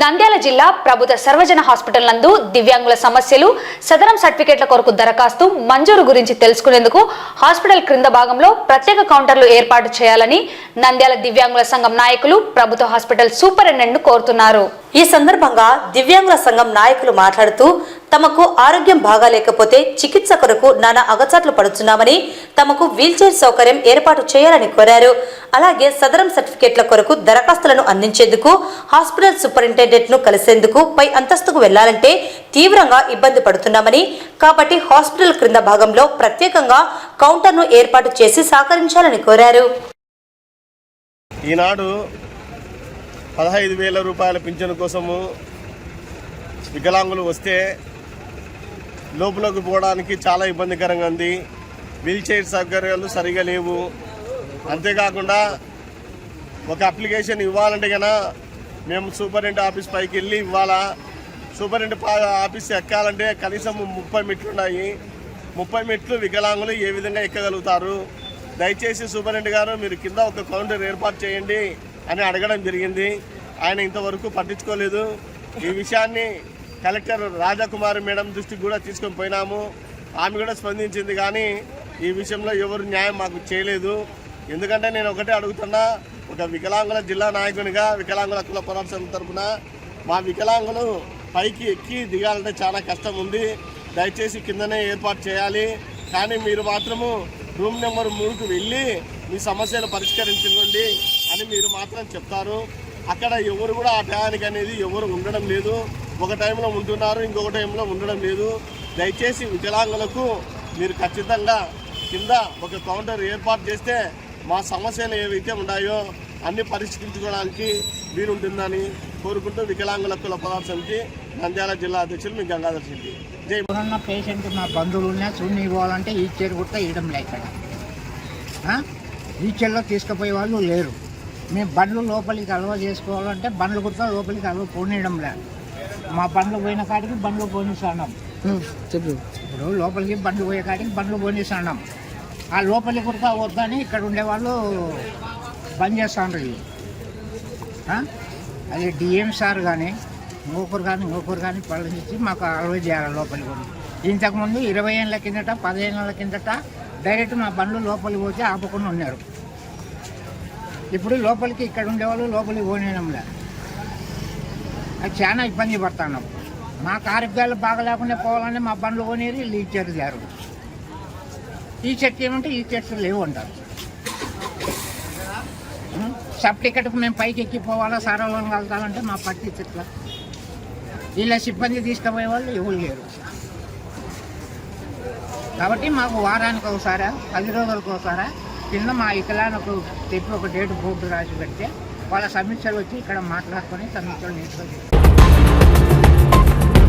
నంద్యాల జిల్లా ప్రభుత్వ సర్వజన హాస్పిటల్ నందు దివ్యాంగుల సమస్యలు సదరం సర్టిఫికేట్ల కొరకు దరఖాస్తు మంజూరు గురించి తెలుసుకునేందుకు హాస్పిటల్ క్రింద భాగంలో ప్రత్యేక కౌంటర్లు ఏర్పాటు చేయాలని నంద్యాల దివ్యాంగుల సంఘం నాయకులు ప్రభుత్వ హాస్పిటల్ సూపరింటెండెంట్ కోరుతున్నారు. ఈ సందర్భంగా దివ్యాంగుల సంఘం నాయకులు మాట్లాడుతూ తమకు ఆరోగ్యం బాగాలేకపోతే చికిత్స కొరకు నానా అగచాట్లు పడుతున్నామని తమకు వీల్చైర్ సౌకర్యం ఏర్పాటు చేయాలని కోరారు. అలాగే సదరం సర్టిఫికేట్ల కొరకు దరఖాస్తులను అందించేందుకు హాస్పిటల్ సూపరింటెండెంట్ను కలిసేందుకు పై అంతస్తుకు వెళ్ళాలంటే తీవ్రంగా ఇబ్బంది పడుతున్నామని కాబట్టి హాస్పిటల్ క్రింద భాగంలో ప్రత్యేకంగా కౌంటర్ను ఏర్పాటు చేసి సహకరించాలని కోరారు. ఈనాడు పదహైదు వేల రూపాయల పింఛను కోసము వికలాంగులు వస్తే లోపలికి పోవడానికి చాలా ఇబ్బందికరంగా ఉంది. వీల్ చైర్ సౌకర్యాలు సరిగా లేవు. అంతేకాకుండా ఒక అప్లికేషన్ ఇవ్వాలంటే కన్నా మేము సూపరింటెండెంట్ ఆఫీస్ పైకి వెళ్ళి ఇవ్వాలా? సూపరింటెండెంట్ ఆఫీస్ ఎక్కాలంటే కనీసం ముప్పై మెట్లు ఉన్నాయి. ముప్పై మెట్లు వికలాంగులు ఏ విధంగా ఎక్కగలుగుతారు? దయచేసి సూపరింటెండెంట్ గారు మీరు కింద ఒక కౌంటర్ ఏర్పాటు చేయండి అని అడగడం జరిగింది. ఆయన ఇంతవరకు పట్టించుకోలేదు. ఈ విషయాన్ని కలెక్టర్ రాజాకుమారి మేడం దృష్టికి కూడా తీసుకొని పోయినాము. ఆమె కూడా స్పందించింది కానీ ఈ విషయంలో ఎవరు న్యాయం మాకు చేయలేదు. ఎందుకంటే నేను ఒకటే అడుగుతున్నా ఒక వికలాంగుల జిల్లా నాయకునిగా వికలాంగుల కుల పోరాట సంఘం తరపున మా వికలాంగులు పైకి ఎక్కి దిగాలంటే చాలా కష్టం ఉంది. దయచేసి కిందనే ఏర్పాటు చేయాలి. కానీ మీరు మాత్రము రూమ్ నెంబర్ మూడుకు వెళ్ళి మీ సమస్యలు పరిష్కరించుకోండి అని మీరు మాత్రం చెప్తారు. అక్కడ ఎవరు కూడా ఆ టయానికి అనేది ఎవరు ఉండడం లేదు. ఒక టైంలో ఉంటున్నారు ఇంకొక టైంలో ఉండడం లేదు. దయచేసి వికలాంగులకు మీరు ఖచ్చితంగా కింద ఒక కౌంటర్ ఏర్పాటు చేస్తే మా సమస్యలు ఏవైతే ఉన్నాయో అన్ని పరిష్కరించుకోవడానికి వీలుంటుందని కోరుకుంటూ వికలాంగుల కుల పదార్థ సమితి నంద్యాల జిల్లా అధ్యక్షులు మీ గంగాధర్ రెడ్డి. జై ఎవరన్నా పేషెంట్ నా బంధువులు ఉన్నా చూడని ఇవ్వాలంటే ఈ చైర్ కూడా ఇవ్వడం లే ఇక్కడ. ఆ? ఈ చైర్లో తీసుకుపోయే వాళ్ళు లేరు. మేము బండ్లు లోపలికి అలవ చేసుకోవాలంటే బండ్లు కూడా లోపలికి అలవ పోనీయడం లే. మా బండ్లు పోయిన కాడికి బండ్లు పోనిస్తాం చెప్పు. ఇప్పుడు లోపలికి బండ్లు పోయే కాడికి బండ్లు పోనిస్తాం ఆ లోపలికి కూడా వద్దని ఇక్కడ ఉండేవాళ్ళు బంద్ చేస్తాను ఇవి. అది డిఎం సార్ కానీ ఇంకొకరు కానీ ఇంకొకరు కానీ పళ్ళించి మాకు అలవ చేయాలి లోపలికి కూడా ఇంతకుముందు ఇరవై ఏళ్ళ కిందట పదిహేను ఏళ్ళ కిందట డైరెక్ట్ మా బండ్లు లోపలికి పోతే ఆపకుండా ఉన్నారు. ఇప్పుడు లోపలికి ఇక్కడ ఉండేవాళ్ళు లోపలికి పోనీయడంలే. అది చాలా ఇబ్బంది పడుతున్నాం మా ఆరోగ్యాలు బాగా లేకుండా పోవాలని మా బండ్లు కొనేది వీళ్ళు ఇచ్చారు జారు ఈ చెట్లు ఏమంటే ఈ చెట్లు లేవు అంటారు. సబ్ టికెట్కు మేము పైకి ఎక్కిపోవాలా సరళం కలగాలంటే మా పట్టి చెట్ల. వీళ్ళ సిబ్బంది తీసుకుపోయే వాళ్ళు ఎవరు లేరు. కాబట్టి మాకు వారానికి ఒకసారా పది రోజులకు ఒకసారా కింద మా వికలాంగులకు చెప్పి ఒక డేట్ బోర్డు రాసి పెడితే వాళ్ళ సమీక్షలు వచ్చి ఇక్కడ మాట్లాడుకొని సమీక్షలు నేర్చుకొని